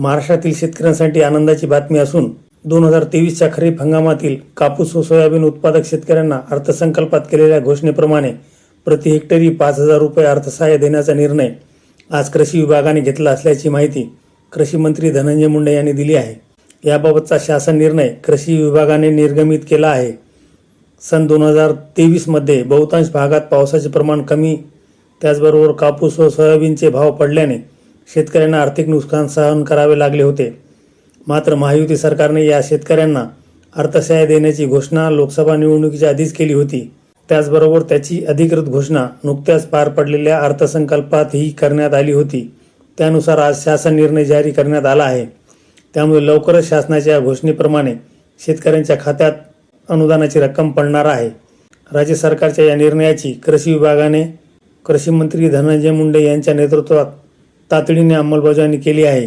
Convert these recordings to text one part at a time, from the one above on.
महाराष्ट्रातील शेतकऱ्यांसाठी आनंदाची बातमी असून दोन हजार तेवीसच्या खरीप हंगामातील कापूस व सोयाबीन उत्पादक शेतकऱ्यांना अर्थसंकल्पात केलेल्या घोषणेप्रमाणे प्रति हेक्टरी पाच हजार रुपये अर्थसहाय्य देण्याचा निर्णय आज कृषी विभागाने घेतला असल्याची माहिती कृषी मंत्री धनंजय मुंडे यांनी दिली आहे. याबाबतचा शासन निर्णय कृषी विभागाने निर्गमित केला आहे. सन दोन हजार तेवीसमध्ये बहुतांश भागात पावसाचे प्रमाण कमी त्याचबरोबर कापूस व सोयाबीनचे भाव पडल्याने शेतकऱ्यांना आर्थिक नुकसान सहन करावे लागले होते. मात्र महायुती सरकारने या शेतकऱ्यांना अर्थसहाय्य देण्याची घोषणा लोकसभा निवडणुकीच्या आधीच केली होती. त्याचबरोबर त्याची अधिकृत घोषणा नुकत्याच पार पडलेल्या अर्थसंकल्पातही करण्यात आली होती. त्यानुसार आज शासन निर्णय जारी करण्यात आला आहे. त्यामुळे लवकरच शासनाच्या घोषणेप्रमाणे शेतकऱ्यांच्या खात्यात अनुदानाची रक्कम पडणार आहे. राज्य सरकारच्या या निर्णयाची कृषी विभागाने कृषी मंत्री धनंजय मुंडे यांच्या नेतृत्वात तातडीने अंमलबजावणी केली आहे.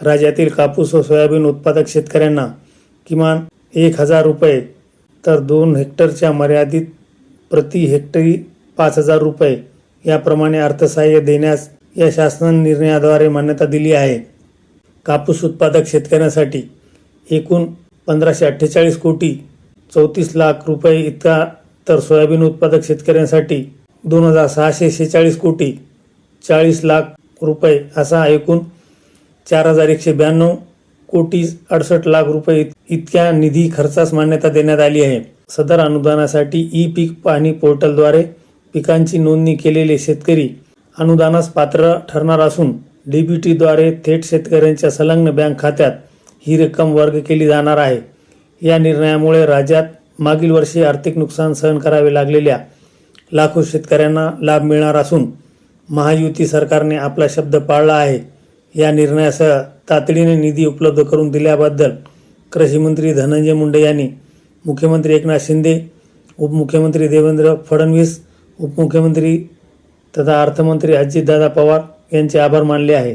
राज्यातील कापूस व सोयाबीन उत्पादक शेतकऱ्यांना किमान एक हजार रुपये तर दोन हेक्टरच्या मर्यादित प्रति हेक्टरी पाच हजार रुपये याप्रमाणे अर्थसहाय्य देण्यास या शासन निर्णयाद्वारे मान्यता दिली आहे. कापूस उत्पादक शेतकऱ्यांसाठी एकूण पंधराशे अठ्ठेचाळीस कोटी चौतीस लाख रुपये इतका तर सोयाबीन उत्पादक शेतकऱ्यांसाठी दोन हजार सहाशे शेहेचाळीस कोटी चाळीस लाख रुपये असा एकूण चार हजार एकशे ब्याण्णव कोटी अडसष्ट लाख रुपये इतक्या निधी खर्चास मान्यता देण्यात आली आहे. सदर अनुदानासाठी ई पीक पाहणी पोर्टलद्वारे पिकांची नोंदणी केलेले शेतकरी अनुदानास पात्र ठरणार असून डीबीटीद्वारे थेट शेतकऱ्यांच्या संलग्न बँक खात्यात ही रक्कम वर्ग केली जाणार आहे. या निर्णयामुळे राज्यात मागील वर्षी आर्थिक नुकसान सहन करावे लागलेल्या लाखो शेतकऱ्यांना लाभ मिळणार असून महायुती सरकारने आपला शब्द पाळला आहे. या निर्णयासह तातडीने निधी उपलब्ध करून दिल्याबद्दल कृषीमंत्री धनंजय मुंडे यांनी मुख्यमंत्री एकनाथ शिंदे उपमुख्यमंत्री देवेंद्र फडणवीस उपमुख्यमंत्री तथा अर्थमंत्री अजितदादा पवार यांचे आभार मानले आहे.